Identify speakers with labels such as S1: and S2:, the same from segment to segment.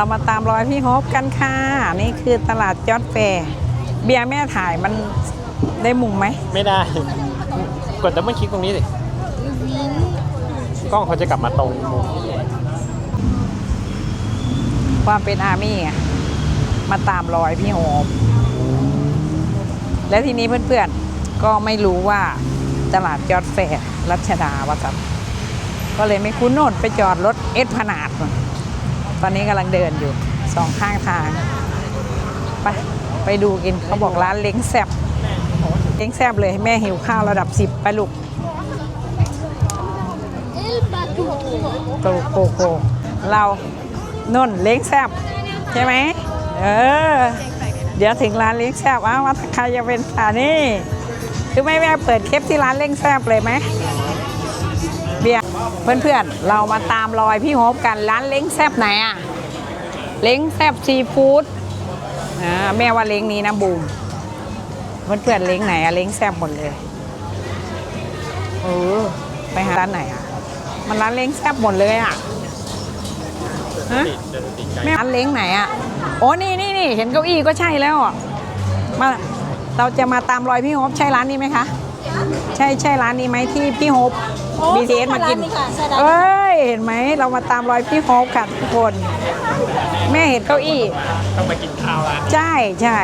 S1: เรามาตามรอยพี่โฮปกันค่ะ นี่คือตลาดจอดแฟร์เบียร์แม่ถ่ายมันได้มุมไหม
S2: ไม่ได้ กดดับเบิลคลิกตรงนี้สิกล้องเขาจะกลับมาตรงมุม
S1: ความเป็นอาร์มี่ไงมาตามรอยพี่โฮปและทีนี้เพื่อนๆ ก็ไม่รู้ว่าตลาดจอดแฟร์รัชดาวัดก็เลยไม่คุ้นโน่นไปจอดรถเอสพนาดนู่น ตอนนี้กำลังเดินอยู่สองข้างทาง ไปไปดูกินเขาบอกร้านเล้งแซบเล้งแซบเลยแม่หิวข้าวระดับสิบไปลูกโกโกโกเรานุ่นเล้งแซบใช่ไหมเออ เดี๋ยวถึงร้านเล้งแซบอ้าวว่าใครจะเป็นสานี่คือไม่แม่เปิดเคปที่ร้านเล้งแซบเลยไหม เพื่อนๆ เรามาตามรอยพี่โฮปกันร้านเล้งแซบไหนอะเล้งแซบซีฟู้ดอ่าแม่ว่าเล้งนี้นะบูมเพื่อนๆเล้งไหนอะเล้งแซบหมดเลยเออไปหาร้านไหนอะมันร้านเล้งแซบหมดเลยอะฮะแม่ร้านเล้งไหนอะโอ้นี่นี่นี่เห็นเก้าอี้ก็ใช่แล้วอะมาเราจะมาตามรอยพี่โฮปใช่ร้านนี้ไหมคะ ใช่ใช่ร้านนี้ไหมที่พี่โฮป
S3: โอ้
S1: BTS มากิน
S3: ร้านนี้ค่ะใช่ร้านนี้
S1: เอ้ย เห็นไหมเรามาตามรอยพี่โฮปค่ะทุกคน แม่เห็นเก้าอี้
S2: ต้องมากินข้าวร้าน
S1: ใช่ใช่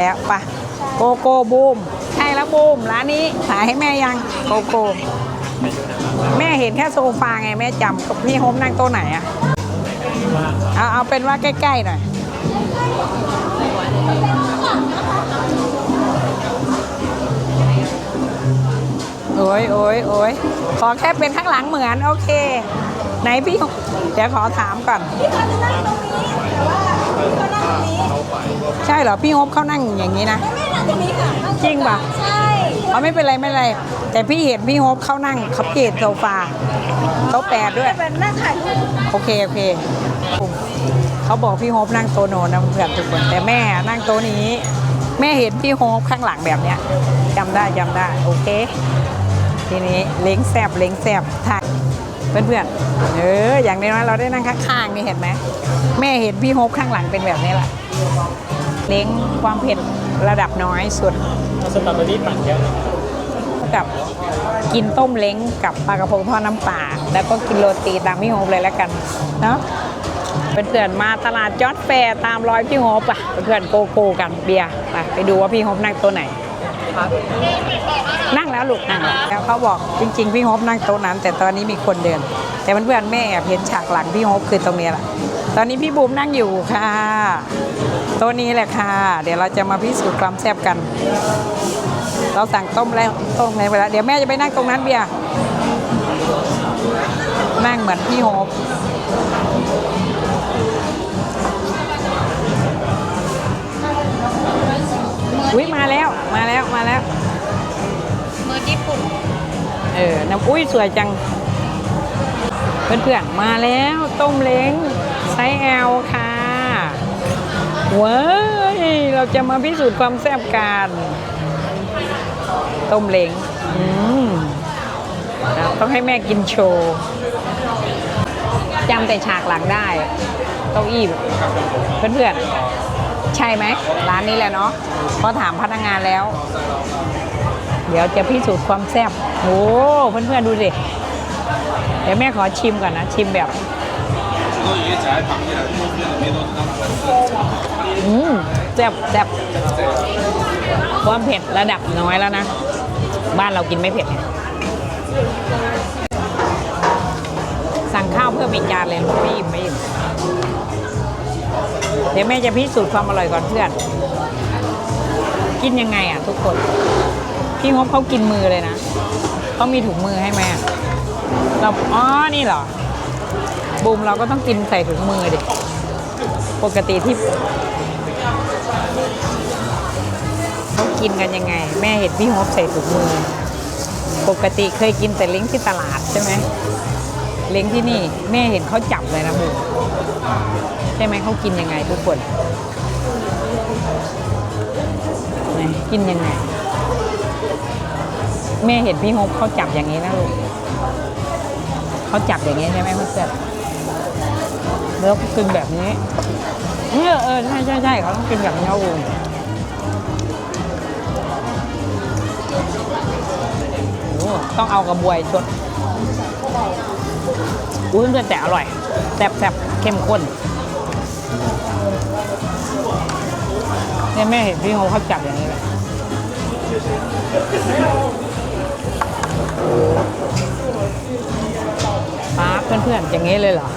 S1: แล้วปะโกโก้บูม ใช่แล้วบูม ร้านนี้ขายให้แม่ยังโกโก้ แม่เห็นแค่โซฟาไง แม่จำกับพี่โฮมนั่งโต๊ะไหนอะเอาเอาเป็นว่าใกล้ ๆ หน่อย โอ้ยโอ้ยโอ้ยขอแค่เป็นข้างหลังเหมือนโอเค ไหนพี่ เดี๋ยวขอถามก่อน
S3: พี่เขาจะนั่งตรงนี้แต่ว่าพี่เขานั่งตรงนี้
S1: ใช่เหรอ พี่ฮบเขานั่งอย่างนี้นะ
S3: ไม่นั่งตรงนี้ค่ะนั่งต
S1: จริงปะ
S3: ใช่
S1: อ๋อไม่เป็นไรไม่เป็นไร แต่พี่เห็นพี่ฮบเขานั่งเขาเปลี่ยนโซฟาโต๊ะแปดด้วย
S3: เป็นนั่งถ่ายรูป
S1: โอเค โอเค เขาบอกพี่โฮปนั่งโต๊ะโน้นนะเพื่อนทุกคน แต่แม่นั่งโต๊ะนี้ แม่เห็นพี่โฮปข้างหลังแบบเนี้ยจำได้จำได้ โอเค ทีนี้เล้งแซบเล้งแซบถ่ายเพื่อนๆเอออย่างน้อยๆเราได้นั่งข้างๆนี่เห็นไหมแม่เห็นพี่โฮปข้างหลังเป็นแบบนี้แหละเล้งความเผ็ดระดับน้อยสุด
S2: สตรอเบอรี่ปั่นเยอะ
S1: กับกินต้มเล้งกับปลากระพงทอดน้ำปลาแล้วก็กินโรตีตามพี่โฮปเลยแล้วกันเนาะเป็นเพื่อนๆมาตลาดจอดแฟร์ตามรอยพี่โฮปอะเป็นเพื่อนโกโก้กันเบียร์ไปไปดูว่าพี่โฮปนั่งโต๊ะไหน นั่งแล้วลูกนั่งแล้วแล้วเขาบอกจริง ๆ พี่โฮปนั่งโต๊ะนั้น แต่ตอนนี้มีคนเดิน แต่เพื่อนๆแม่แอบเห็นฉากหลังพี่โฮปคือตรงนี้แหละตอนนี้พี่บูมนั่งอยู่ค่ะโต๊ะนี้แหละค่ะ เดี๋ยวเราจะมาพิสูจน์ความแซ่บกัน เราสั่งต้มแล้วต้มอะไรไปแล้วเดี๋ยวแม่จะไปนั่งตรงนั้นเบียร์นั่งเหมือนพี่โฮป อุ้ยมาแล้วมาแล้วมาแล้ว
S3: มือญี่ปุ่น
S1: เออน้ำอุ้ยสวยจัง เพื่อนๆมาแล้วต้มเล้งไซส์แอลค่ะว้ายเราจะมาพิสูจน์ความแซ่บกันต้มเล้งอืมอะต้องให้แม่กินโชว์จำแต่ฉากหลังได้เก้าอี้เพื่อนๆ ใช่ไหมร้านนี้แหละเนาะพอถามพนักงานแล้ว เดี๋ยวจะพิสูจน์ความแซ่บโอ้เพื่อนๆดูสิเดี๋ยวแม่ขอชิมก่อนนะ ชิมแบบอืมแซ่บแซ่บความเผ็ดระดับน้อยแล้วนะ บ้านเรากินไม่เผ็ดไงสั่งข้าวเพิ่มอีกจานเลยไม่อิ่มไม่อิ่ม เดี๋ยวแม่จะพิสูจน์ความอร่อยก่อนเพื่อน กินยังไงอะ ทุกคน พี่งบเขากินมือเลยนะเขามีถุงมือให้ไหมอะเราอ๋อนี่เหรอบูมเราก็ต้องกินใส่ถุงมือดิปกติที่เขากินกันยังไง แม่เห็นพี่ฮบใส่ถุงมือ ปกติเคยกินแต่เล้งที่ตลาดใช่ไหมเล้งที่นี่ แม่เห็นเขาจับเลยนะบูม ใช่ไหมเขากินยังไงทุกคนไหนกินยังไง แม่เห็นพี่ฮบเขาจับอย่างนี้นะลูกเขาจับอย่างนี้ใช่ไหมเพื่อนๆแล้วก็กินแบบนี้เออเออใช่ใช่ใช่เขาต้องกินแบบนี้ครับผมโอ้ต้องเอากระบวยชดอุ้ยแต่อร่อยแซ่บแซ่บเข้มข้น เนี่ยแม่เห็นพี่เขาเขาจับอย่างนี้เลยป้าเพื่อนๆ อย่างนี้เลยเหรอ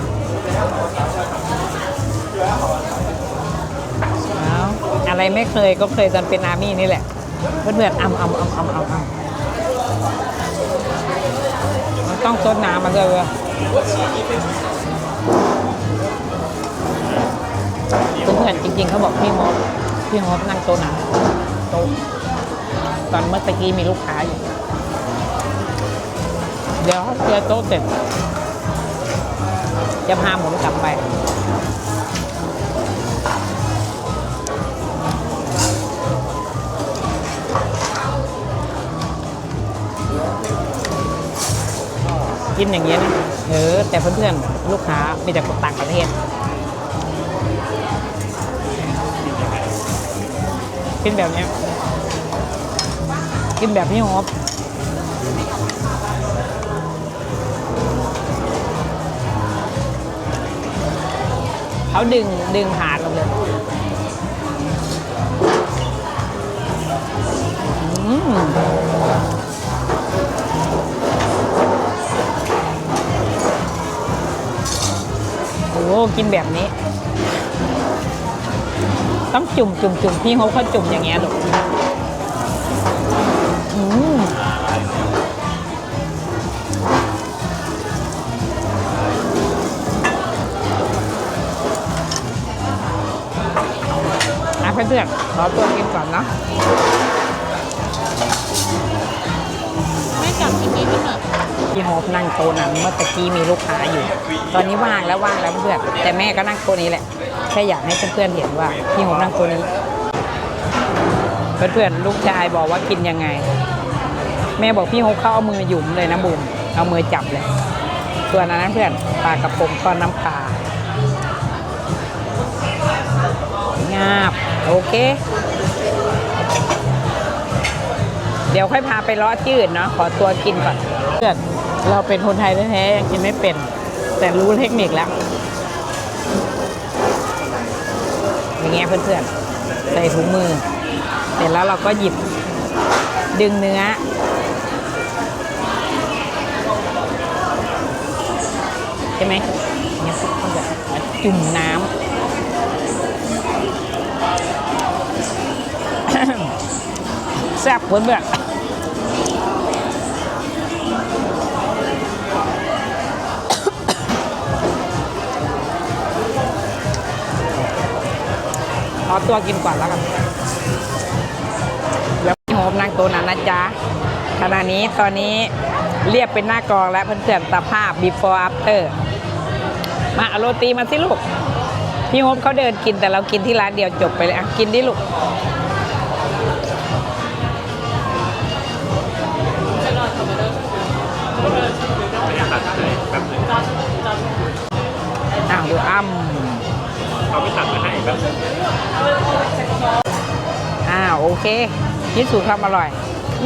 S1: เอาอะไรไม่เคยก็เคยตอนเป็นอาร์มี่นี่แหละ เพื่อนๆอ่ำอ่ำอ่ำอ่ำอ่ำอ่ำมันต้องซดน้ำมันเลยเว้ยเพื่อนๆจริงๆเขาบอกพี่ฮอ พี่ฮอปนั่งโต๊ะนั้นโต๊ะตอนเมื่อกี้มีลูกค้าอยู่เดี๋ยวเคลียร์โต๊ะเสร็จจะพาผมกลับไปกินอย่างเงี้ยนะเออแต่เพื่อนๆ ลูกค้ามีแต่คนต่างประเทศ กินแบบนี้ กินแบบพี่ฮอปเขาดึงดึงขาดเราเลยโอ้กินแบบนี้ ต้องจุ่มจุ่มจุ่มพี่เขาเขาจุ่มอย่างเงี้ยลูกอืมอะเพื่อนๆขอตัวกินก่อนเนาะ
S3: ไม่จับกินนี้ไม่หน่อย
S1: พี่โฮปนั่งโต๊ะนั้นเมื่อตะกี้มีลูกค้าอยู่ ตอนนี้ว่างแล้วว่างแล้วเพื่อนแต่แม่ก็นั่งโต๊ะนี้แหละแค่อยากให้เพื่อนๆเห็นว่าพี่โฮนั่งต๊ะนี้ เพื่อนๆลูกชายบอกว่ากินยังไง แม่บอกพี่โฮเขาเอามือหยุมเลยนะบุ๋มเอามือจับเลยส่วนนั้นเพื่อนปลากระพงทอดน้ำปลางาบโอเค เดี๋ยวค่อยพาไปลาะที่อื่นเนาะขอตัวกินก่อนเพื่อนเราเป็นคนไทยแท้ๆยังกินไม่เป็น แต่รู้เทคนิคแล้ว อย่างเงี้ยเพื่อนๆ ใส่ถุงมือ เสร็จแล้วเราก็หยิบดึงเนื้อ ใช่ไหมเนี่ยจุ่มน้ำแซ่บเพื่อนๆ ขอตัวกินก่อนแล้วกัน แล้วพี่โฮมนั่งโต๊ะนั้นนะจ๊ะ ขณะนี้ตอนนี้เรียบเป็นหน้ากองแล้วเพื่อนๆสภาพ before after มาเอาโรตีมาสิลูก พี่โฮมเขาเดินกินแต่เรากินที่ร้านเดียวจบไปเลยอะกินดิลูกอ้าวดูอ้ำ
S2: เขาไม่ตัดมาให้แบบ
S1: อ้าโอเคพิสูจน์ความอร่อย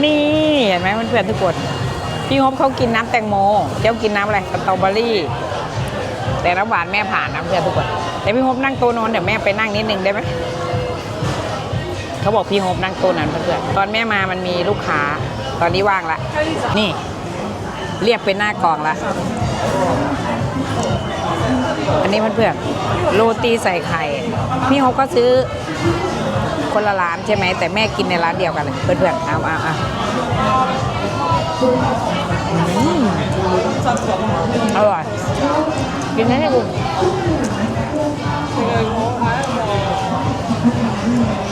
S1: นี่เห็นไหมเพื่อนทุกคนพี่ฮบเขากินน้ำแตงโมเจ้ากินน้ำอะไรสตรอเบอรี่ แต่น้ำหวานแม่ผ่านนะเพื่อนทุกคนแต่พี่ฮบนั่งโต๊ะน้นเดี๋ยวแม่ไปนั่งนิดนึงได้ไหมเขาบอกพี่ฮบนั่งโต๊ะนั้นเพื่อนตอนแม่มามันมีลูกค้า ตอนนี้ว่างละนี่ เรียกเป็นหน้ากองละ อันนี้เพื่อนๆโรตีใส่ไข่ พี่ฮบก็ซื้อคนละร้านใช่ไหม แต่แม่กินในร้านเดียวกันเลยเพื่อนๆเอาเอาเอาอืมอร่อยกินได้ไหมคุณ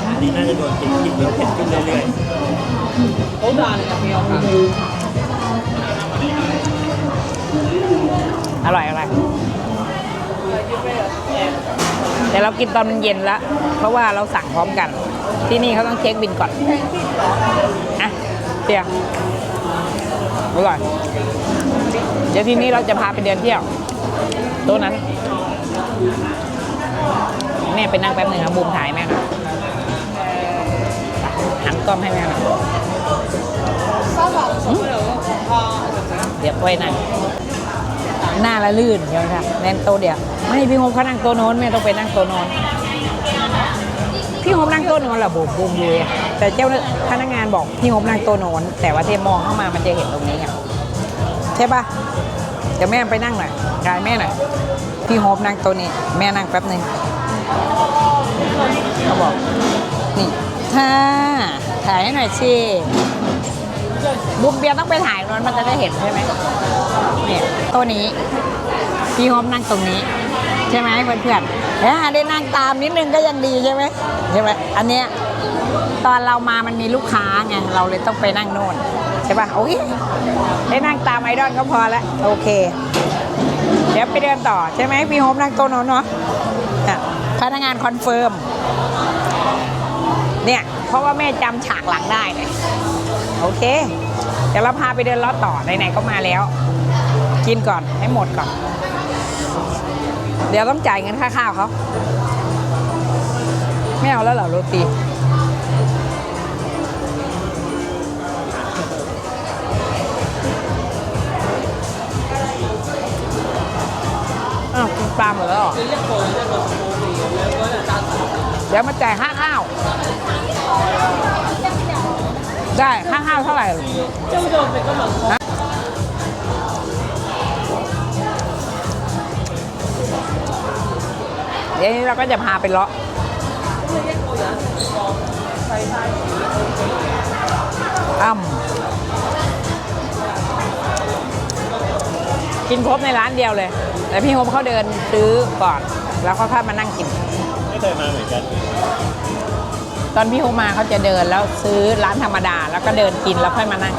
S2: อันนี้น่าจะโดนกินกินเผ็ดขึ้นเรื่อย
S1: อร่อยอร่อย แต่เรากินตอนมันเย็นแล้วเพราะว่าเราสั่งพร้อมกัน ที่นี่เขาต้องเช็คบินก่อนอะเตียอร่อยเดี๋ยวทีนี้เราจะพาไปเดินเที่ยวตัวนั้นแม่ไปนั่งแป๊บหนึ่งนะบูมถ่ายแม่หน่อยหันกล้องให้แม่หน่อยอืมเดี๋ยวไว้นั่ง หน้าละลื่นเดี๋ยวค่ะแน่นโตะเดียวไม่พี่โฮมเขานั่งโต๊ะโน้นแม่ต้องไปนั่งโต๊ะโน้นพี่โฮมนั่งโต๊ะโน้นเหรอบูมบูมอยู่ะแต่เจ้าพนักงานบอกพี่โฮมนั่งโต๊ะโน้นแต่ว่าเทมองเข้ามามันจะเห็นตรงนี้ไงใช่ปะเดี๋ยวแม่ไปนั่งหน่อยกายแม่หน่อยพี่โฮมนั่งโต๊ะนี้แม่นั่งแป๊บหนึ่งเขาบอกนี่ท่าถ่ายให้หน่อยสิบุมเบียร์ต้องไปถ่ายนั้นมันจะได้เห็นใช่ไหม เนี่ยโต๊ะนี้ พี่โฮมนั่งตรงนี้ ใช่ไหมเพื่อนๆแล้วได้นั่งตามนิดนึงก็ยังดีใช่ไหมใช่ไหมอันเนี้ยตอนเรามามันมีลูกค้าไงเราเลยต้องไปนั่งโน่นใช่ป่ะโอเคได้นั่งตามไอดอลก็พอแล้วโอเค เดี๋ยวไปเดินต่อใช่ไหมพี่โฮมนั่งโต๊ะโน้นเนาะอะพนักงานคอนเฟิร์มเนี่ยเพราะว่าแม่จำฉากหลังได้เนี่ยโอเค เดี๋ยวเราพาไปเดินลอดต่อไหนๆก็มาแล้ว กินก่อนให้หมดก่อน เดี๋ยวต้องจ่ายเงินค่าข้าวเขาไม่เอาแล้วเหรอโรตีกินปลาหมดแล้วเหรอเดี๋ยวมาจ่ายค่าข้าว ได้ค่าข้าวเท่าไหร่ เดี๋ยวนี้เราก็จะพาไปเลาะอ้ำกินครบในร้านเดียวเลย แต่พี่โฮมเขาเดินซื้อก่อน แล้วเขาค่อยมานั่งกิน
S2: ไม่เคยมาเหมือนกัน
S1: ตอนพี่โฮมมาเขาจะเดินแล้วซื้อร้านธรรมดา แล้วก็เดินกินแล้วค่อยมานั่ง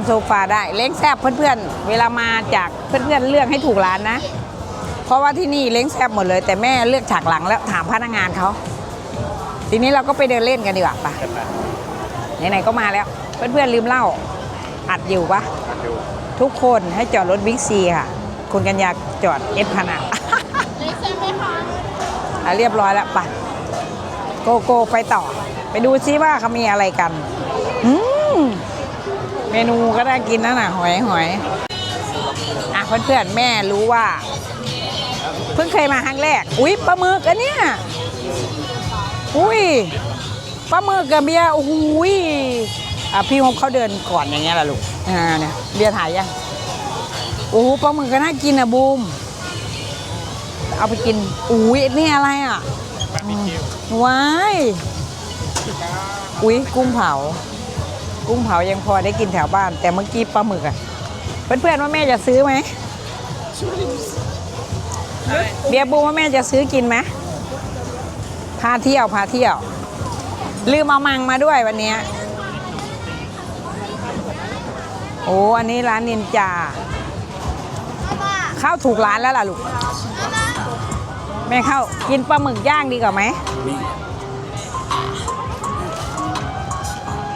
S1: ำโซฟาได้ เล้งแซบเพื่อนๆ เวลามาจากเพื่อนๆเลือกให้ถูกร้านนะ เพราะว่าที่นี่เล้งแซบหมดเลย แต่แม่เลือกฉากหลังแล้วถามพนักงานเขา ทีนี้เราก็ไปเดินเล่นกันดีกว่าปะไหนๆก็มาแล้ว เพื่อนๆลืมเล่า อัดอยู่ปะทุกคนให้จอดรถบิ๊กซีค่ะ คุณกัญญาจอดเอฟขนาด
S3: เล็กใช่ไหมคะ
S1: อะเรียบร้อยแล้วไปโกโก้ไปต่อ ไปดูซิว่าเขามีอะไรกัน อืม เมนูก็ได้กินนะน่ะหอยหอยอะเพื่อนๆแม่รู้ว่า เพิ่งเคยมาครั้งแรก อุ๊ยปลาหมึกอันเนี้ยอุ้ยปลาหมึกกับเบียร์โอ้โหยอะพี่ฮบเขาเดินก่อนอย่างเงี้ยล่ะลูกอ่าเนี่ยเบียร์ถ่ายยังโอ้โหปลาหมึกก็น่ากินอะบูมเอาไปกินอุ้ยนี่อะไรอะว้ายอุ้ยกุ้งเผา กุ้งเผายังพอได้กินแถวบ้าน แต่เมื่อกี้ปลาหมึกอะเพื่อนๆว่าแม่จะซื้อไหมเบียร์บูว่าแม่จะซื้อกินไหมพาเที่ยวพาเที่ยว ลืมเอามังมาด้วยวันนี้โอ้อันนี้ร้านนินจาข้าวถูกร้านแล้วล่ะลูก แม่เข้ากินปลาหมึกย่างดีกว่าไหม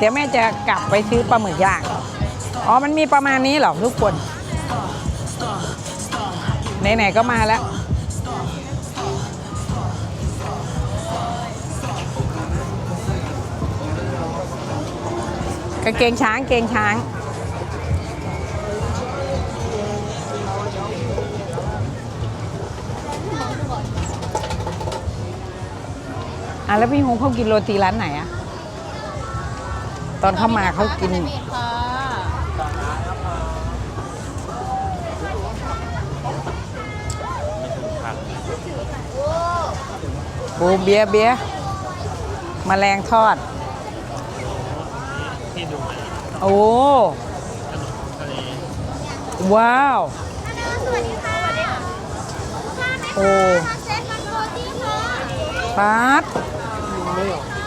S1: ดี๋ยวแม่จะกลับไปซื้อปลาหมึกย่าง อ๋อ มันมีประมาณนี้เหรอทุกคน ไหนๆก็มาแล้ว กางเกงช้าง เกงช้างอะแล้วพี่ฮงเขากินโรตีร้านไหนอะ ตอนเข้ามาเขากิน
S3: ค่ะ
S1: บูมเบียร์เบียร์มแมลงทอด
S2: ที่ดูมา
S1: โอ้
S2: ทะเล
S1: ว้าว
S3: สวัสดีค่ะสวัสดีค่ะ
S1: โอ้
S3: มาเซ็ตมันโรตีค่ะ
S1: ปาด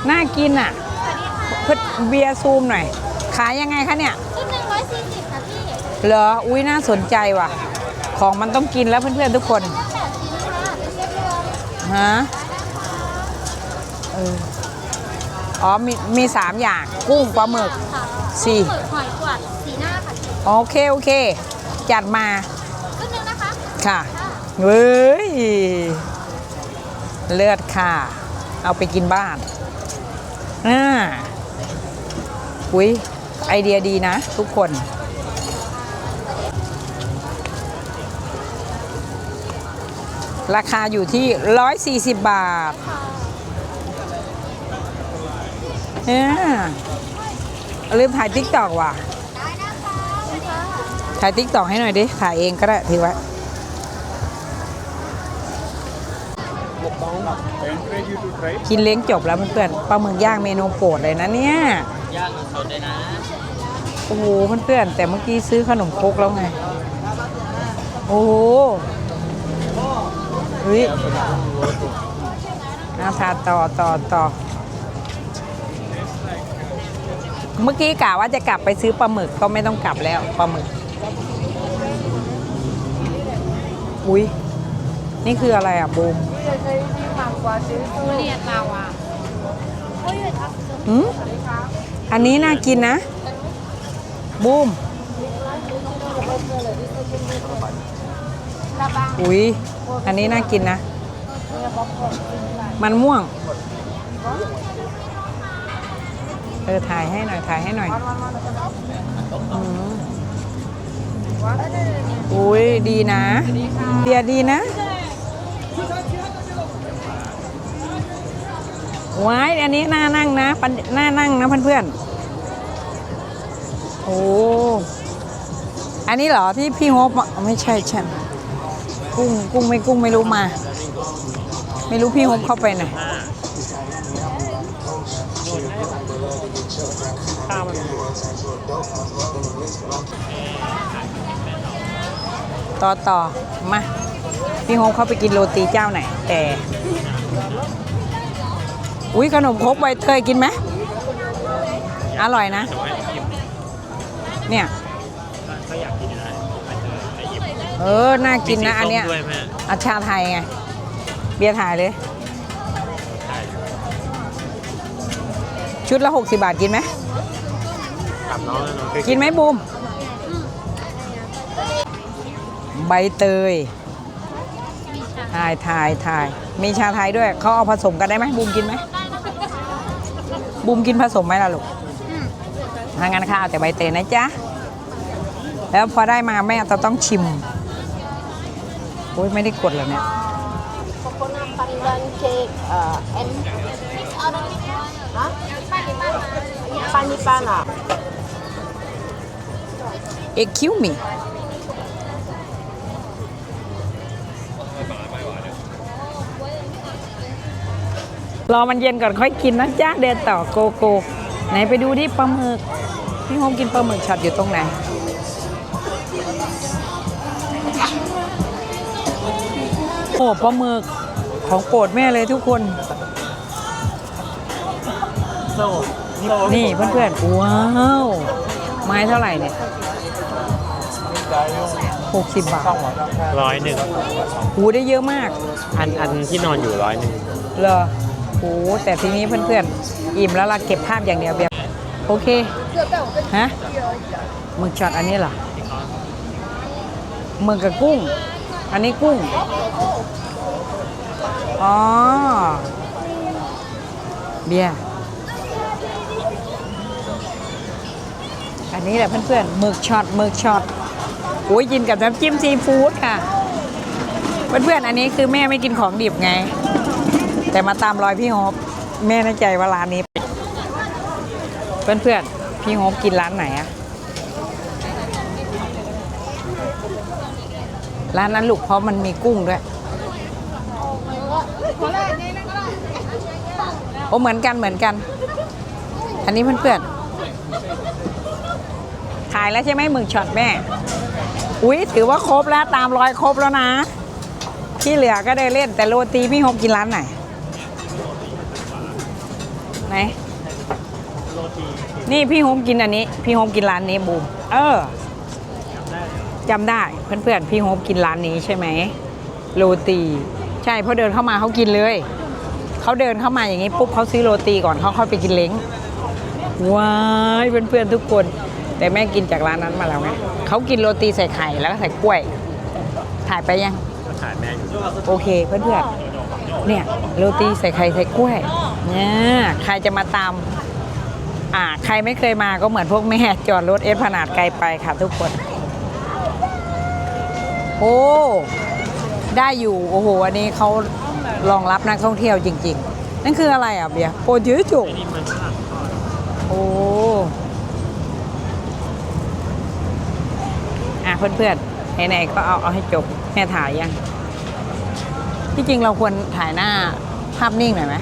S1: น่ากินอะ เพื่อเบียร์ซูมหน่อย ขายยังไงคะเนี่ย
S3: ชุดหนึ่งร้อยสี่สิบค่ะพี่
S1: เหรออุ้ยน่าสนใจว่ะ ของมันต้องกินแล้วเพื่อนๆทุกคน
S3: แปดชิ้นค่ะเป็นเซ็ตรวม
S1: ฮะเอออ๋อมีมีสามอย่างกุ้งปลาหมึก
S3: ค่ะ
S1: สี่
S3: หมึกหอยกวาดสีหน้าค่ะ
S1: โอเคโอเค จัดมา
S3: ครึ่งนึงนะคะ
S1: ค่ะเว้ย เลือดค่ะ เอาไปกินบ้านอ่า อุ้ยไอเดียดีนะ ทุกคน ราคาอยู่ที่ 140 บาทเนี่ยลืมถ่ายติ๊กตอกว่ะ ถ่ายติ๊กตอกให้หน่อยดิ ถ่ายเองก็ได้ถือไว้ กินเล้งจบแล้วเพื่อนๆปลาหมึกย่างเมนูโปรดเลยนะเนี่ย
S2: ย่างสดเลยนะ
S1: โอ้โหเพื่อนๆแต่เมื่อกี้ซื้อขนมครกแล้วไง โอ้โหเฮ้ยอาทาต่อต่อต่อเมื่อกี้กะว่าจะกลับไปซื้อปลาหมึกก็ไม่ต้องกลับแล้วปลาหมึก อุ้ยนี่คืออะไรอะบูม
S3: เรียกเราอะโอ้ยครับ
S1: หืมอันนี้น่ากินนะ บูมอุ้ยอันนี้น่ากินนะ มันม่วง เออ ถ่ายให้หน่อย ถ่ายให้หน่อยอืมอุ้ยดีนะเดียดีนะ ว้ายอันนี้น่านั่งนะปันน่านั่งนะเพื่อนๆโอ้อันนี้เหรอที่พี่โฮปไม่ใช่ใช่กุ้งกุ้งไม่กุ้งไม่รู้มา ไม่รู้พี่โฮเข้าไปไหนต่อต่อมา พี่โฮเข้าไปกินโรตีเจ้าไหนแต่ อุ้ยขนมครกใบเตยกินไหมอร่อยนะ เนี่ย
S2: ก็อยากกินอะไรไปเจอไอหยิบ
S1: เออ น่ากินนะอันเนี้ย
S2: มีสีส้มด้วยแม่
S1: อาชาไทยไง เบียร์ถ่ายเลย
S2: ใช่
S1: ชุดละ 60 บาทกินไหม
S2: กับน้องน้องเคย
S1: กินไหมบูม ใบเตยถ่ายถ่ายถ่ายมีชาไทยด้วย เขาเอาผสมกันได้ไหมบูมกินไหม บูมกินผสมไหมล่ะลูกทางงานข้าวแต่ใบเตยนะจ๊ะ แล้วพอได้มาแม่จะต้องชิม โอ้ยไม่ได้กดเลยเนี่ย
S3: coconut pandan cake uh, and huh? panipana
S1: เอ็ รอมันเย็นก่อนค่อยกินนะจ๊ะเดินต่อโกโก้ไหนไปดูที่ปลาหมึกพี่โฮมกินปลาหมึกช็อตอยู่ตรงไหนโอ้ปลาหมึกของโปรดแม่เลยทุกคน
S2: โซ่โซ่
S1: นี่เพื่อนๆว้าวไม้เท่าไหร่เนี่ย60บาท
S2: ร้อยหนึ่ง
S1: หูได้เยอะมาก
S2: อันอันที่นอนอยู่ร้อยหนึ่ง
S1: เหรอโอ้แต่ทีนี้เพื่อนๆ อิ่มแล้วเราเก็บภาพอย่างเดียวแบบโอเค ฮะหมึกช็อตอันนี้เหรอหมึกกับกุ้ง อันนี้กุ้ง อ๋อ เบียร์อันนี้แหละเพื่อนๆหมึกช็อตหมึกช็อตโอ้ยกินกับน้ำจิ้มซีฟู้ดค่ะ เพื่อนๆ อันนี้คือแม่ไม่กินของดิบไง แต่มาตามรอยพี่โฮปแม่ในใจว่าร้านนี้ เพื่อนๆ พี่โฮปกินร้านไหนอะร้านนั้นลูกเพราะมันมีกุ้งด้วยโอ้เหมือนกันเหมือนกัน อันนี้เพื่อนๆถ่ายแล้วใช่ไหมหมึกช็อตแม่ อุ้ยถือว่าครบแล้วตามรอยครบแล้วนะ ที่เหลือก็ได้เล่นแต่โรตีพี่โฮกินร้านไหน ไหน นี่พี่โฮมกินอันนี้ พี่โฮมกินร้านนี้บูมเออจำได้เพื่อนๆพี่โฮมกินร้านนี้ใช่ไหมโรตี ใช่เพราะเดินเข้ามาเขากินเลยเขาเดินเข้ามาอย่างนี้ปุ๊บเขาซื้อโรตีก่อนเขาค่อยไปกินเล้งว้ายเพื่อนๆทุกคน แต่แม่กินจากร้านนั้นมาแล้วไงเขากินโรตีใส่ไข่แล้วก็ใส่กล้วย ถ่ายไปยัง
S2: ถ่ายแม่อยู่
S1: โอเคเพื่อนๆเนี่ยโรตีใส่ไข่ใส่กล้วยเนี่ยใครจะมาตาม อ่าใครไม่เคยมาก็เหมือนพวกแม่จอดรถเอสพนาดไกลไปค่ะทุกคน โอ้ ได้อยู่โอ้โหอันนี้เขารองรับนักท่องเที่ยวจริง ๆ นั่นคืออะไรอะเบียโปรเจจุ
S2: นี่น
S1: โอ้อะเพื่อนๆไหนๆก็เอาเอาให้จบแม่ถ่ายยังที่จริงเราควรถ่ายหน้าภาพนิ่งหน่อยไหม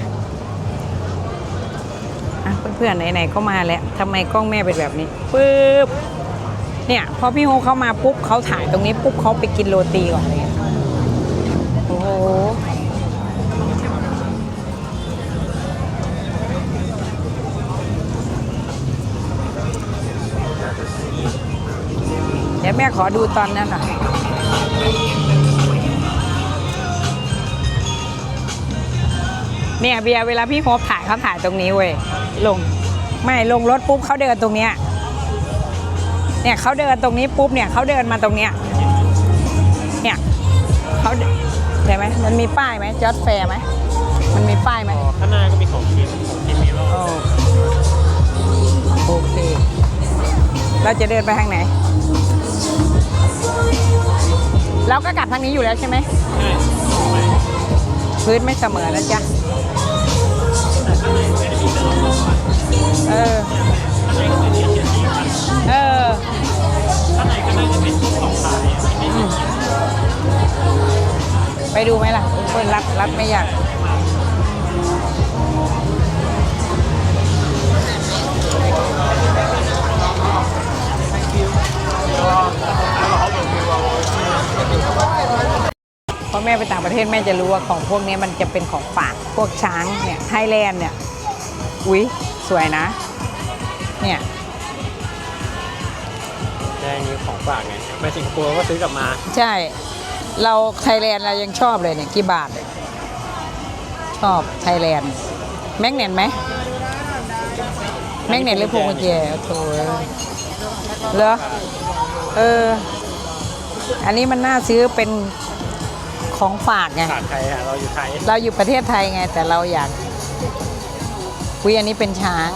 S1: อะเพื่อนๆไหนๆก็มาแล้วทำไมกล้องแม่เป็นแบบนี้ปึ๊บเนี่ยพอพี่โฮเข้ามาปุ๊บเขาถ่ายตรงนี้ปุ๊บเขาไปกินโรตีก่อนเลยโอ้โหเดี๋ยวแม่ขอดูตอนนั้นหน่อยเนี่ยเบียเวลาพี่โฮถ่ายเขาถ่ายตรงนี้เว้ย ลง ไม่ลงรถปุ๊บเขาเดินตรงเนี้ยเนี่ยเขาเดินตรงนี้ปุ๊บเนี่ยเขาเดินมาตรงเนี้ยเนี่ยเขาเดินเห็นไหมมันมีป้ายไหมจอดแฟร์ไหมมันมีป้ายไหม
S2: อ๋อข้างหน้าก็มีของกินของกินมีรอบ
S1: โอ้โอเคเราจะเดินไปทางไหน เราก็กลับทางนี้อยู่แล้วใช่ไหม
S2: ใช่ไป
S1: พื้นไม่เสมอนะจ๊ะ
S2: แต่ข้างในไม่ได้มีแต่รอบๆอะ
S1: เออ
S2: ข้างในก็เป็นเขียนเขียนที่พัน
S1: เออ
S2: ข้างในก็น่าจะเป็นพวกของขายอะไม่มี
S1: ไปดูไหมล่ะเพื่อนรัดรัดไม่อยากเพราะแม่ไปต่างประเทศแม่จะรู้ว่าของพวกนี้มันจะเป็นของฝาก พวกช้างเนี่ยไทยแลนด์เนี่ย อุ๊ย สวยนะ เนี่ย
S2: ได้นี่ของฝากไงไปสิงคโปร์ก็ซื้อกลับมา
S1: ใช่ เราไทยแลนด์เรายังชอบเลยเนี่ยกี่บาทเนี่ยชอบไทยแลนด์ แม็กเน็ตไหม แม็กเน็ตหรือพวงกุญแจโถ่เหรอ เออ อันนี้มันน่าซื้อเป็นของฝากไง
S2: ฝากไทยอะเราอยู่ไทย
S1: เราอยู่ประเทศไทยไง แต่เราอยาก คุยอันนี้เป็นช้าง